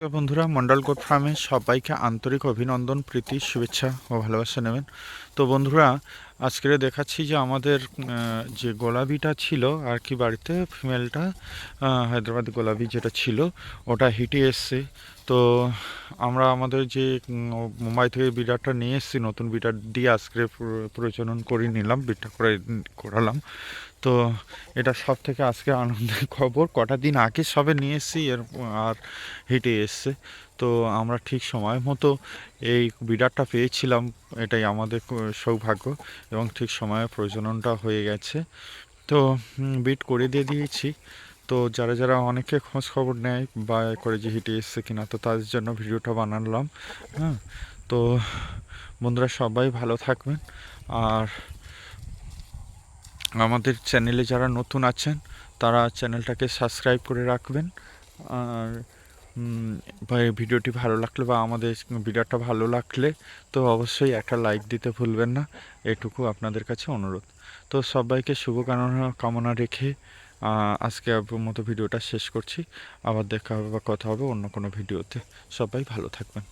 বন্ধুরা মন্ডল গোট ফার্মে সবাইকে আন্তরিক অভিনন্দন প্রীতি শুভেচ্ছা ও ভালোবাসা নেবেন। তো বন্ধুরা আজকে দেখাচ্ছি যে আমাদের যে গোলাপিটা ছিল আর কি বাড়িতে ফিমেলটা হায়দ্রাবাদি গোলাপি যেটা ছিল, ওটা হিটে এসছে। তো আমরা আমাদের যে মুম্বাই থেকে বিড়ারটা নিয়ে এসেছি, নতুন বিড়ার দিয়ে আজকে প্রচলন করে নিলাম বিটটা করে, করালাম। তো এটা সব থেকে আজকে আনন্দের খবর। কটা দিন আগে সবে নিয়ে এসেছি, এর, আর হেঁটে এসছে। তো আমরা ঠিক সময় মতো এই বিডারটা পেয়েছিলাম, এটাই আমাদের সৌভাগ্য এবং ঠিক সময়ে প্রজননটা হয়ে গেছে। তো বিট করে দিয়ে দিয়েছি। তো যারা যারা অনেকে খোঁজ খবর নেয় বা করে যে হিটে এসছে কিনা, তো তাদের জন্য ভিডিওটা বানালাম হ্যাঁ। তো বন্ধুরা সবাই ভালো থাকবেন। আর আমাদের চ্যানেলে যারা নতুন আছেন, তারা চ্যানেলটাকে সাবস্ক্রাইব করে রাখবেন। আর ভিডিওটি ভালো লাগলে বা আমাদের ভিডিওটা ভালো লাগলে তো অবশ্যই একটা লাইক দিতে ভুলবেন না। এটুকু আপনাদের কাছে অনুরোধ। তো সবাইকে শুভকামনা, কামনা রেখে আজকে মতো ভিডিওটা শেষ করছি। আবার দেখা হবে বা কথা হবে অন্য কোনো ভিডিওতে। সবাই ভালো থাকবেন।